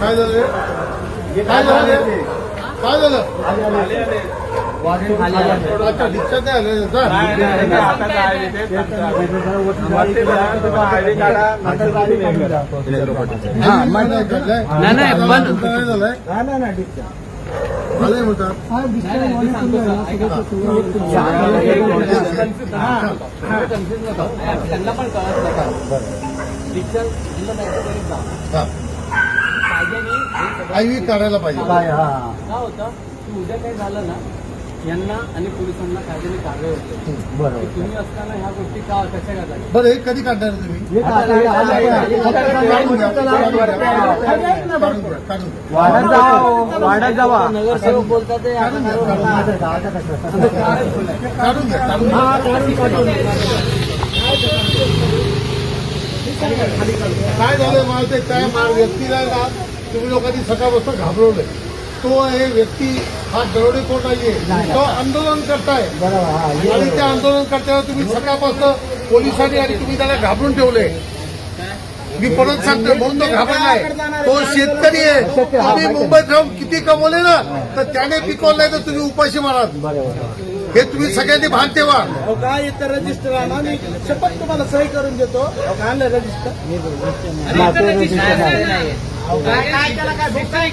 काय झालं? रे? काय झालं? रे? काय झालं? अच्छा डिस्चार्ज नाही आलं. नाही नाही, पण- झालंय? झालंय म्हणतात त्यांना पण कळत नका डिस्चार्ज हा. आय व्ही काढायला पाहिजे. काय होतं? की उद्या काही झालं ना यांना आणि पोलिसांना कायद्याने कारवाई होते. बरोबर. तुम्ही असताना ह्या गोष्टी का कशा घाला बरं हे कधी काढणार तुम्ही? काढून घ्या, काढून घ्या, काढून घ्या, काढून घ्या. वाढत जावा वाढत जावा. नगरसेवक बोलतात ते काढून काढून काय झालं मला ते काय मा- व्यक्तीला ना तुम्ही लोकांनी सकाळपासून घाबरवलंय. तो हे व्यक्ती हा दरोडे कोण नाहीये. तो आंदोलन करताय. आणि त्या आंदोलन करताना तुम्ही सकाळपासून पोलिसांनी आणि तुम्ही त्याला घाबरून ठेवले. मी परत सांगतो म्हणून तो घाबरलाय. तो शेतकरी आहे. तुम्ही मुंबईत राहून किती कमवले ना तर त्याने पिकवलं नाही तर तुम्ही उपाशी माराल. हे तुम्ही सगळ्यांनी भान ठेवा. काय इथं रजिस्टर आणा मी शपथ तुम्हाला सही करून देतो. रजिस्टर काय त्याला काय भेटतं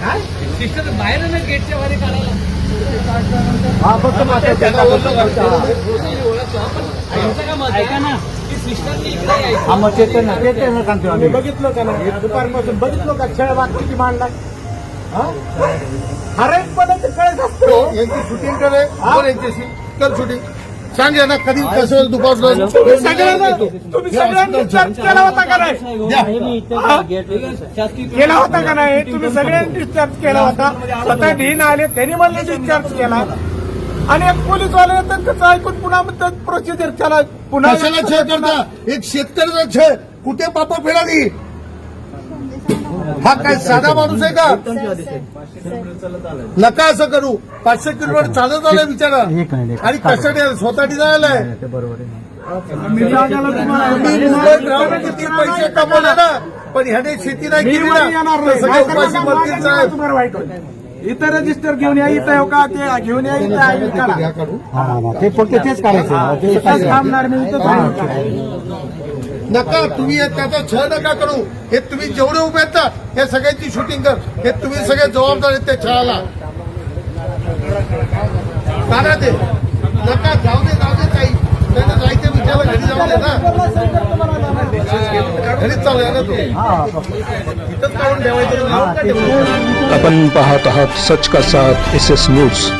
काय सिस्टर बाहेर ना गेटच्या बाहेर काढायला. हा फक्त त्याला ऐका ना. हा मग ते तर ना ते सांगतो आम्ही. बघितलं का नाही? दुपारपासून बघितलं का? खेळ बाग किती मांडलाय? हरेक पदाचे कळत असतो. यांची शूटिंग करे यांच्याशी? कर शूटिंग सांग ना कधी कसं दुपारचं तुम्ही सगळ्यांना तुम्ही सगळ्यांनी चर्च केला होता का नाही? केला होता का नाही? तुम्ही सगळ्यांनी डिस्चार्ज केला होता. स्वतः ढीन आले त्यांनी म्हणले डिस्चार्ज केला. आणि एक पोलीसवाले येतात त्याचं ऐकून पुन्हा म्हणतात प्रोसिजर चला पुन्हा कशाला छळ करता? एक शेतकऱ्याचा छळ. कुठे पाप फिराली हा काय साधा माणूस आहे का? नका असं करू. पाचशे किलोमीटर चालत आलाय मिनिट. आणि कशासाठी आलाय? स्वतः आलाय ते बरोबर आहे. तुम्ही मुंबईत राहून किती पैसे कमवले ना पण ह्याने शेती नाही केली वर ना. येणार तर नाही. सगळे नाहीतर उपाशी मला मरतील मागे साहेब. तुम्हाला वाईट होईल. इथं रजिस्टर घेऊन या इथं येऊ का ते घेऊन या इथं हा हा ते फक्त तेच करायचं थांबणार मी इथं थांबणार. नका तुम्ही हे त्याचा छळ नका करू. हे तुम्ही जेवढे उभे आहेत ना हे सगळ्यांची शूटिंग कर. हे तुम्ही सगळे जबाबदार आहेत त्या छळाला. काढा ते नका जाऊ दे जाऊ दे काही त्यांना जायचं विचारलं घरी जाऊ दे ना. घरीच चालू आहे ना तो. हा काढून ठेवायचं. आपण पाहत आहात सच का साथ एस एस न्यूज.